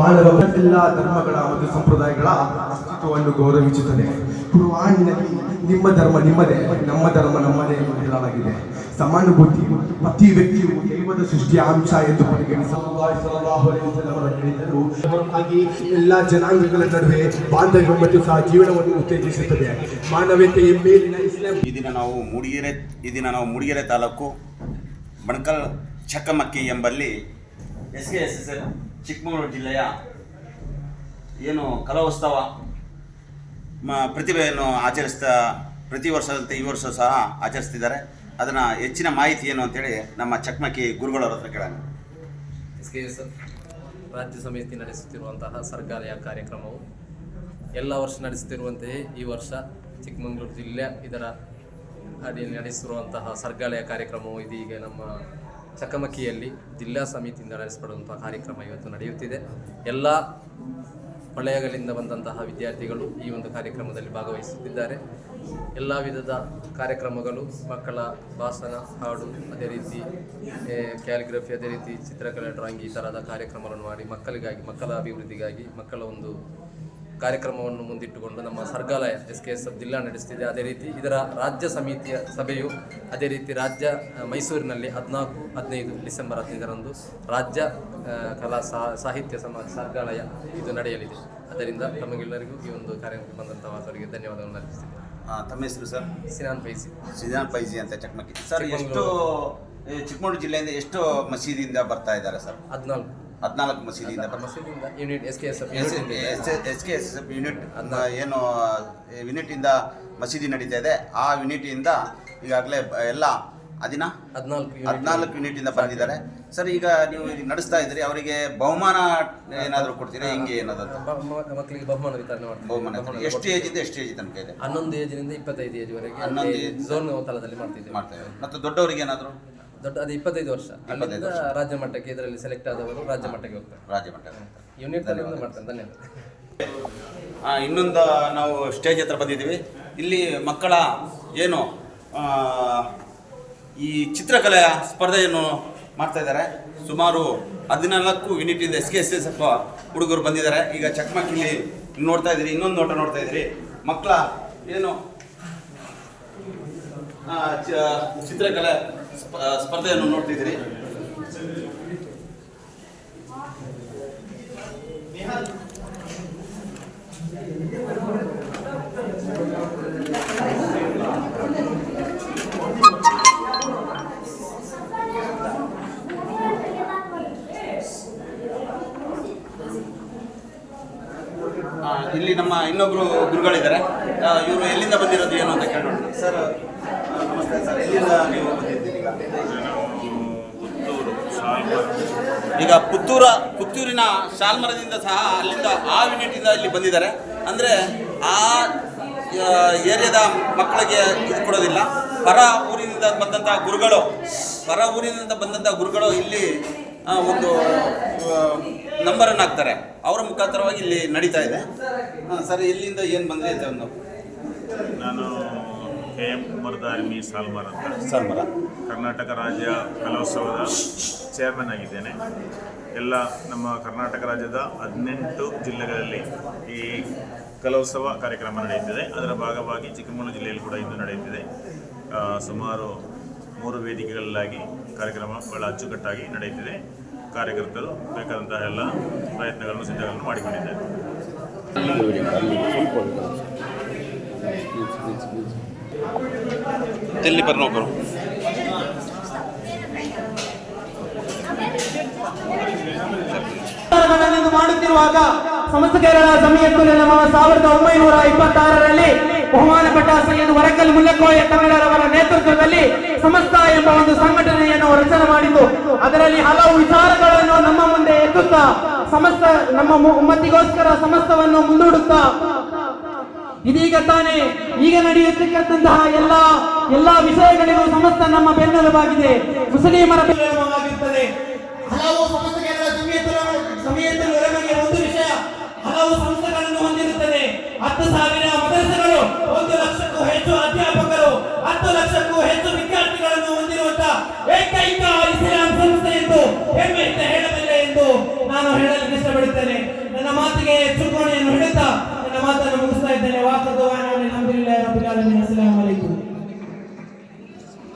ಮಾನವ ಎಲ್ಲ ಧರ್ಮಗಳ ಮತ್ತು ಸಂಪ್ರದಾಯಗಳ ಅಸ್ತಿತ್ವವನ್ನು ಗೌರವಿಸುತ್ತದೆ. ಕುರುವಾನಿನಲ್ಲಿ ನಿಮ್ಮ ಧರ್ಮ ನಿಮ್ಮದೇ ನಮ್ಮ ಧರ್ಮ ನಮ್ಮದೇ ಎಂದು ಹೇಳಲಾಗಿದೆ. ಸಮಾನುಭೂತಿ ಪ್ರತಿ ವ್ಯಕ್ತಿಯು ದೈವದ ಸೃಷ್ಟಿಯ ಅಂಶ ಎಂದು ಪರಿಗಣಿಸಲಾಗಿ ಎಲ್ಲ ಜನಾಂಗಗಳ ನಡುವೆ ಬಾಂಧವ್ಯ ಮತ್ತು ಸಹ ಜೀವನವನ್ನು ಉತ್ತೇಜಿಸುತ್ತದೆ. ಮಾನವೀಯತೆಯ ಮೇಲಿನ ಇಸ್ಲಾಂ ಈ ದಿನ ನಾವು ಮೂಡಿಗೆರೆ ಈ ದಿನ ನಾವು ಮೂಡಿಗೆರೆ ತಾಲೂಕು ಬಣಕಲ್ ಚಕ್ಕಮಕ್ಕಿ ಎಂಬಲ್ಲಿ S K S S L Chikkamagaluru ಜಿಲ್ಲೆಯ ಏನು ಕಲೋತ್ಸವ ಮ, ಪ್ರತಿಭೆಯನ್ನು ಆಚರಿಸ್ತಾ ಪ್ರತಿ ವರ್ಷದಂತೆ ಈ ವರ್ಷ ಸಹ ಆಚರಿಸ್ತಿದ್ದಾರೆ. ಅದನ್ನು ಹೆಚ್ಚಿನ ಮಾಹಿತಿ ಏನು ಅಂತೇಳಿ ನಮ್ಮ ಚಕ್ಮಕಿ ಗುರುಗಳವ್ರ ಹತ್ರ ಕೇಳೋಣ. ಎಸ್ ರಾಜ್ಯ ಸಮಿತಿ ನಡೆಸುತ್ತಿರುವಂತಹ ಸರ್ಕಾರಿಯ ಕಾರ್ಯಕ್ರಮವು ಎಲ್ಲ ವರ್ಷ ನಡೆಸುತ್ತಿರುವಂತೆಯೇ ಈ ವರ್ಷ ಚಿಕ್ಕಮಗಳೂರು ಜಿಲ್ಲೆ ಇದರ ಅಡಿಯಲ್ಲಿ ನಡೆಸಿರುವಂತಹ ಸರ್ಗಾಲಯ ಕಾರ್ಯಕ್ರಮವು ಇದೀಗ ನಮ್ಮ ಚಕಮಕಿಯಲ್ಲಿ ಜಿಲ್ಲಾ ಸಮಿತಿಯಿಂದ ನಡೆಸಲ್ಪಡುವಂತಹ ಕಾರ್ಯಕ್ರಮ ಇವತ್ತು ನಡೆಯುತ್ತಿದೆ. ಎಲ್ಲ ವಲಯಗಳಿಂದ ಬಂದಂತಹ ವಿದ್ಯಾರ್ಥಿಗಳು ಈ ಒಂದು ಕಾರ್ಯಕ್ರಮದಲ್ಲಿ ಭಾಗವಹಿಸುತ್ತಿದ್ದಾರೆ. ಎಲ್ಲ ವಿಧದ ಕಾರ್ಯಕ್ರಮಗಳು, ಮಕ್ಕಳ ಭಾಷಣ, ಹಾಡು, ಅದೇ ರೀತಿ ಕ್ಯಾಲಿಗ್ರಫಿ, ಅದೇ ರೀತಿ ಚಿತ್ರಕಲೆ, ಡ್ರಾಯಿಂಗ್ ಈ ಥರದ ಕಾರ್ಯಕ್ರಮಗಳನ್ನು ಮಾಡಿ ಮಕ್ಕಳಿಗಾಗಿ, ಮಕ್ಕಳ ಅಭಿವೃದ್ಧಿಗಾಗಿ ಮಕ್ಕಳ ಒಂದು ಕಾರ್ಯಕ್ರಮವನ್ನು ಮುಂದಿಟ್ಟುಕೊಂಡು ನಮ್ಮ ಸರ್ಗಾಲಯ ಎಸ್ ಕೆ ಎಸ್ ಎಫ್ ಜಿಲ್ಲಾ ನಡೆಸ್ತಿದೆ. ಅದೇ ರೀತಿ ಇದರ ರಾಜ್ಯ ಸಮಿತಿಯ ಸಭೆಯು ಅದೇ ರೀತಿ ರಾಜ್ಯ ಮೈಸೂರಿನಲ್ಲಿ ಹದಿನಾಲ್ಕು ಹದಿನೈದು ಡಿಸೆಂಬರ್ ಹದಿನೈದರಂದು ರಾಜ್ಯ ಕಲಾ ಸಾಹಿತ್ಯ ಸಮಾಜ ಸರ್ಗಾಲಯ ಇದು ನಡೆಯಲಿದೆ. ಅದರಿಂದ ತಮಗೆಲ್ಲರಿಗೂ ಈ ಒಂದು ಕಾರ್ಯಕ್ರಮಕ್ಕೆ ಬಂದಂತಹ ಅವರಿಗೆ ಧನ್ಯವಾದಗಳನ್ನು ಅರ್ಪಿಸುತ್ತೇನೆ ಆ, ತಮ್ಮ ಹೆಸರು ಸರ್? ಸಿನಾನ್ ಪೈಸಿ ಸಿನಾನ್ ಪೈಜಿ ಅಂತ ಚಕ್ಮಕ್ಕಿ. ಸರ್ ಎಷ್ಟು ಚಿಕ್ಕಮಗಳೂರು ಜಿಲ್ಲೆಯಿಂದ ಎಷ್ಟು ಮಸೀದಿಯಿಂದ ಬರ್ತಾ ಇದ್ದಾರೆ ಸರ್? ಹದಿನಾಲ್ಕು. ಹದಿನಾಲ್ಕು ಮಸೀದಿಯಿಂದ. ಬರ್ತಾ ಮಸೀದಿಯಿಂದ unit S K S F S K S S unit ಏನು ಯೂನಿಟಿಂದ ಇಂದ ಮಸೀದಿ ನಡೀತಾ ಇದೆ. ಆ ಯೂನಿಟ್ ಇಂದ ಈಗಾಗಲೇ ಎಲ್ಲ ಅದಿನ ಹದಿನಾಲ್ಕು ಹದಿನಾಲ್ಕು ಯೂನಿಟ್ ಇಂದ ಬಂದಿದ್ದಾರೆ. ಸರ್ ಈಗ ನೀವು ಈಗ ನಡೆಸ್ತಾ ಇದ್ರಿ ಅವರಿಗೆ ಬಹುಮಾನ ಏನಾದರೂ ಕೊಡ್ತೀರಾ? ಹಿಂಗೆ ಏನಾದ್ರು? ಮಕ್ಕಳಿಗೆ ಬಹುಮಾನ ವಿತರಣೆ ಮಾಡ್ತೀವಿ. ಬಹುಮಾನ ಎಷ್ಟು ಏಜ್ ಇದೆ ಎಷ್ಟು ಏಜ್ ತನಕ ಇದೆ? ಹನ್ನೊಂದು ಏಜಿನಿಂದ ಇಪ್ಪತ್ತೈದು ಏಜ್ವರೆಗೆ ಹನ್ನೊಂದು. ಝೋನ್ ತಲದಲ್ಲಿ ಮಾಡ್ತಿದ್ದೇವೆ. ಮಾಡ್ತಾ ಇದ್ದಾರೆ ಮತ್ತು ದೊಡ್ಡವರಿಗೆ ಏನಾದರೂ? ದೊಡ್ಡ ಅದು ಇಪ್ಪತ್ತೈದು ವರ್ಷ. ಅಲ್ಲಿಂದ ರಾಜ್ಯ ಮಟ್ಟಕ್ಕೆ ಇದರಲ್ಲಿ ಸೆಲೆಕ್ಟ್ ಆದವರು ರಾಜ್ಯ ಮಟ್ಟಕ್ಕೆ ಹೋಗ್ತಾರೆ. ರಾಜ್ಯ ಮಟ್ಟಕ್ಕೆ ಯೂನಿಟ್ ಮಾಡ್ತಾರೆ. ಧನ್ಯವಾದ ಇನ್ನೊಂದು ನಾವು ಸ್ಟೇಜ್ ಹತ್ರ ಬಂದಿದ್ದೀವಿ. ಇಲ್ಲಿ ಮಕ್ಕಳ ಏನು ಈ ಚಿತ್ರಕಲೆಯ ಸ್ಪರ್ಧೆಯನ್ನು ಮಾಡ್ತಾ ಇದ್ದಾರೆ. ಸುಮಾರು ಹದಿನಾಲ್ಕು ಯೂನಿಟಿಂದ S K S S F ಹುಡುಗರು ಬಂದಿದ್ದಾರೆ. ಈಗ ಚಕ್ಮಕ್ಕಿಲಿ ನೋಡ್ತಾ ಇದ್ದೀರಿ. ಇನ್ನೊಂದು ನೋಟ ನೋಡ್ತಾ ಇದ್ದೀರಿ. ಮಕ್ಕಳ ಏನು ಚಿತ್ರಕಲೆ ಸ್ಪರ್ಧೆಯನ್ನು ನೋಡ್ತಿದ್ದೀರಿ. ಇಲ್ಲಿ ನಮ್ಮ ಇನ್ನೊಬ್ರು ಗುರುಗಳಿದ್ದಾರೆ. ಇವರು ಎಲ್ಲಿಂದ ಬಂದಿರೋದು ಏನು ಅಂತ ಕೇಳೋಣ. ಸರ್ ನಮಸ್ತೆ ಸರ್. ಎಲ್ಲಿಂದ ನೀವು ಬಂದಿದ್ದೀರಿ ಈಗ? ಪುತ್ತೂರು ಸಾಲ್ಮರ್ ಈಗ ಪುತ್ತೂರ ಪುತ್ತೂರಿನ ಶಾಲ್ಮರದಿಂದ ಸಹ ಅಲ್ಲಿಂದ ಆ ಯೂನಿಟಿಂದ ಇಲ್ಲಿ ಬಂದಿದ್ದಾರೆ. ಅಂದರೆ ಆ ಏರಿಯಾದ ಮಕ್ಕಳಿಗೆ ಇದು ಕೊಡೋದಿಲ್ಲ. ಪರ ಊರಿನಿಂದ ಬಂದಂಥ ಗುರುಗಳು ಪರ ಊರಿನಿಂದ ಬಂದಂಥ ಗುರುಗಳು ಇಲ್ಲಿ ಒಂದು ನಂಬರನ್ನು ಹಾಕ್ತಾರೆ. ಅವರ ಮುಖಾಂತರವಾಗಿ ಇಲ್ಲಿ ನಡೀತಾ ಇದೆ. ಹಾಂ ಸರ್ ಇಲ್ಲಿಂದ ಏನು ಬಂದಿದೆ ಅಂತ ಒಂದು ನಾನು ಕೆ ಎಂ ಕುಮಾರಧಾರ್ಮಿ ಸಾಲ್ಮರ್ ಅಂತ. ಸಾಲ್ಮರ ಕರ್ನಾಟಕ ರಾಜ್ಯ ಕಲೋತ್ಸವದ ಚೇರ್ಮನ್ ಆಗಿದ್ದೇನೆ. ಎಲ್ಲ ನಮ್ಮ ಕರ್ನಾಟಕ ರಾಜ್ಯದ ಹದಿನೆಂಟು ಜಿಲ್ಲೆಗಳಲ್ಲಿ ಈ ಕಲೋತ್ಸವ ಕಾರ್ಯಕ್ರಮ ನಡೆಯುತ್ತಿದೆ. ಅದರ ಭಾಗವಾಗಿ ಚಿಕ್ಕಮಗಳೂರು ಜಿಲ್ಲೆಯಲ್ಲಿ ಕೂಡ ಇಂದು ನಡೆಯುತ್ತಿದೆ. ಸುಮಾರು ಮೂರು ವೇದಿಕೆಗಳಲ್ಲಾಗಿ ಕಾರ್ಯಕ್ರಮ ಬಹಳ ಅಚ್ಚುಕಟ್ಟಾಗಿ ನಡೆಯುತ್ತಿದೆ. ಕಾರ್ಯಕರ್ತರು ಬೇಕಾದಂತಹ ಎಲ್ಲ ಪ್ರಯತ್ನಗಳನ್ನು ಸಿದ್ಧಗಳನ್ನು ಮಾಡಿಕೊಂಡಿದ್ದಾರೆ. દિલ્હી પર નો ಮಾಡುತ್ತಿರುವಾಗ ಸಮಸ್ತ ಕೇರಳ ಸಮಯಕ್ಕೂ ನಮ್ಮ ಸಾವಿರದ ಒಂಬೈನೂರ ಇಪ್ಪತ್ತಾರರಲ್ಲಿ ಬಹುಮಾನ ಪಟ್ಟ ಸೈಯದ್ ವರಕಲ್ ಮುಲ್ಲಕೋಯ ತಮಿಳರವರ ನೇತೃತ್ವದಲ್ಲಿ ಸಮಸ್ತ ಎಂಬ ಒಂದು ಸಂಘಟನೆಯನ್ನು ರಚನೆ ಮಾಡಿದ್ದು. ಅದರಲ್ಲಿ ಹಲವು ವಿಚಾರಗಳನ್ನು ನಮ್ಮ ಮುಂದೆ ಎತ್ತುತ್ತಾ, ಸಮಸ್ತ ನಮ್ಮ ಉಮ್ಮತ್ತಿಗೋಸ್ಕರ ಸಮಸ್ತವನ್ನು ಮುಂದೂಡುತ್ತಾ ಇದೀಗ ತಾನೇ ಈಗ ನಡೆಯುತ್ತಿರ್ತಕ್ಕಂತಹ ಎಲ್ಲ ಎಲ್ಲ ವಿಷಯಗಳಿಗೂ ಸಮಸ್ತ ನಮ್ಮ ಬೆನ್ನೆಲುಬಾಗಿದೆ. ಮುಸ್ಲಿಮರ ಬೆನ್ನೆಲುಬಾಗಿರುತ್ತದೆ ಹಲವು ಸಂಸ್ಥೆಗಳ ಸಮಯದಲ್ಲಿ ಒಳಗಾಗಿ ಒಂದು ವಿಷಯ, ಹಲವು ಸಂಸ್ಥೆಗಳನ್ನು ಹೊಂದಿರುತ್ತದೆ. ಹತ್ತು ಸಾವಿರ ಮದರಸೆಗಳು, ಒಂದು ಲಕ್ಷಕ್ಕೂ ಹೆಚ್ಚು ಅಧ್ಯಾಪಕರು, ಹತ್ತು ಲಕ್ಷಕ್ಕೂ ಹೆಚ್ಚು ವಿದ್ಯಾರ್ಥಿಗಳನ್ನು ಹೊಂದಿರುವಂತಹ ಏಕೈಕ ಇಸ್ಲಾಂ ಸಂಸ್ಥೆ ಎಂದು ಹೆಮ್ಮೆಯಿಂದ ಹೇಳಬಲ್ಲೆ ಎಂದು ನಾನು ಹೇಳಲು ಇಷ್ಟಪಡುತ್ತೇನೆ. ಅಸ್ಸಲಾಮು ಅಲೈಕುಂ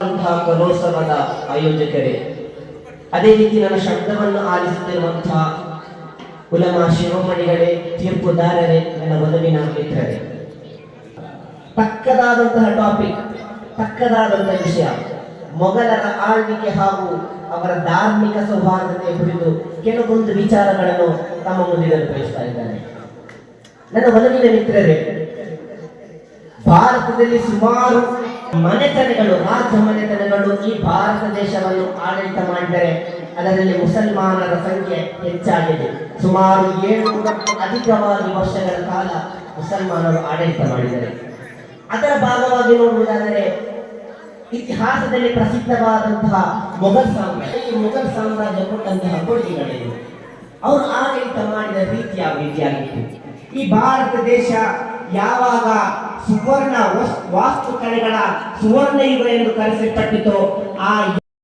ಅಂತಹ ಕಲೋತ್ಸವದ ಆಯೋಜಕರೇ, ಅದೇ ರೀತಿ ನನ್ನ ಶಬ್ದವನ್ನು ಆಲಿಸುತ್ತಿರುವಂತಹ ಉಲಮ ಶಿರೋಮಣಿಗಳೇ, ತೀರ್ಪುದಾರರೇ, ನನ್ನ ಒಲವಿನ ಮಿತ್ರರೇ. ತಕ್ಕದಾದಂತಹ ಟಾಪಿಕ್ ತಕ್ಕದಾದಂತಹ ವಿಷಯ, ಮೊಘಲರ ಆಳ್ವಿಕೆ ಹಾಗೂ ಅವರ ಧಾರ್ಮಿಕ ಸೌಹಾರ್ದತೆ ಕುರಿತು ಕೆಲವೊಂದು ವಿಚಾರಗಳನ್ನು ತಮ್ಮ ಮುಂದೆ ಬಯಸ್ತಾ ಇದ್ದಾರೆ ನನ್ನ ಒಲವಿನ ಮಿತ್ರರೇ ಭಾರತದಲ್ಲಿ ಸುಮಾರು ಮನೆತನಗಳು ರಾಜ ಮನೆತನಗಳು ಈ ಭಾರತ ದೇಶವನ್ನು ಆಡಳಿತ ಮಾಡಿದರೆ ಅದರಲ್ಲಿ ಮುಸಲ್ಮಾನರ ಸಂಖ್ಯೆ ಹೆಚ್ಚಾಗಿದೆ. ಸುಮಾರು ಏಳುನೂರಕ್ಕೂ ಅಧಿಕವಾಗಿ ವರ್ಷಗಳ ಕಾಲ ಮುಸಲ್ಮಾನರು ಆಡಳಿತ ಮಾಡಿದ್ದಾರೆ. ಅದರ ಭಾಗವಾಗಿ ನೋಡುವುದಾದರೆ ಇತಿಹಾಸದಲ್ಲಿ ಪ್ರಸಿದ್ಧವಾದಂತಹ ಮೊಘಲ್ ಸಾಮ್ರಾಜ್ಯ. ಈ ಮೊಘಲ್ ಸಾಮ್ರಾಜ್ಯ ಕೊಟ್ಟಂತಹ ಕೊಡುಗೆಗಳಿವೆ. ಅವರು ಆಡಳಿತ ಮಾಡಿದ ರೀತಿಯ ರೀತಿಯಾಗಿತ್ತು ಈ ಭಾರತ ದೇಶ ಯಾವಾಗ ಸುವರ್ಣ ವಸ್ತು ವಾಸ್ತು ಕಲೆಗಳ ಸುವರ್ಣ ಯುಗ ಎಂದು ಕರೆಸಲ್ಪಟ್ಟಿತೋ ಆ